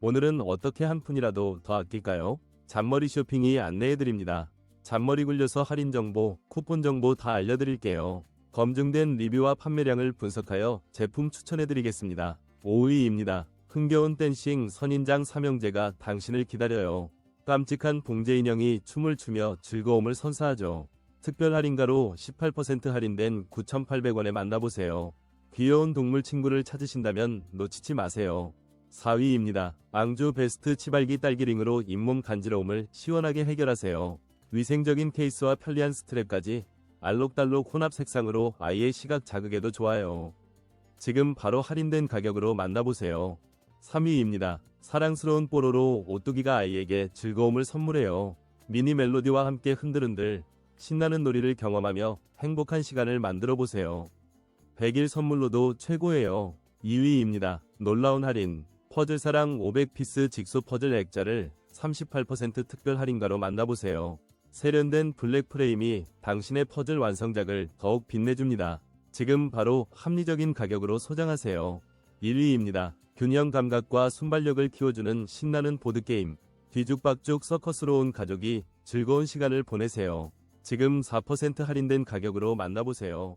오늘은 어떻게 한 푼이라도 더 아낄까요? 잔머리 쇼핑이 안내해드립니다. 잔머리 굴려서 할인 정보, 쿠폰 정보 다 알려드릴게요. 검증된 리뷰와 판매량을 분석하여 제품 추천해드리겠습니다. 5위입니다. 흥겨운 댄싱 선인장 삼형제가 당신을 기다려요. 깜찍한 봉제 인형이 춤을 추며 즐거움을 선사하죠. 특별 할인가로 18% 할인된 9,800원에 만나보세요. 귀여운 동물 친구를 찾으신다면 놓치지 마세요. 4위입니다. 앙주 베스트 치발기 딸기링으로 잇몸 간지러움을 시원하게 해결하세요. 위생적인 케이스와 편리한 스트랩까지 알록달록 혼합 색상으로 아이의 시각 자극에도 좋아요. 지금 바로 할인된 가격으로 만나보세요. 3위입니다. 사랑스러운 뽀로로 오뚜기가 아이에게 즐거움을 선물해요. 미니 멜로디와 함께 흔들흔들 신나는 놀이를 경험하며 행복한 시간을 만들어 보세요. 100일 선물로도 최고예요. 2위입니다. 놀라운 할인. 퍼즐 사랑 500피스 직소 퍼즐 액자를 38% 특별 할인가로 만나보세요. 세련된 블랙 프레임이 당신의 퍼즐 완성작을 더욱 빛내줍니다. 지금 바로 합리적인 가격으로 소장하세요. 1위입니다. 균형 감각과 순발력을 키워주는 신나는 보드게임. 뒤죽박죽 서커스로 온 가족이 즐거운 시간을 보내세요. 지금 4% 할인된 가격으로 만나보세요.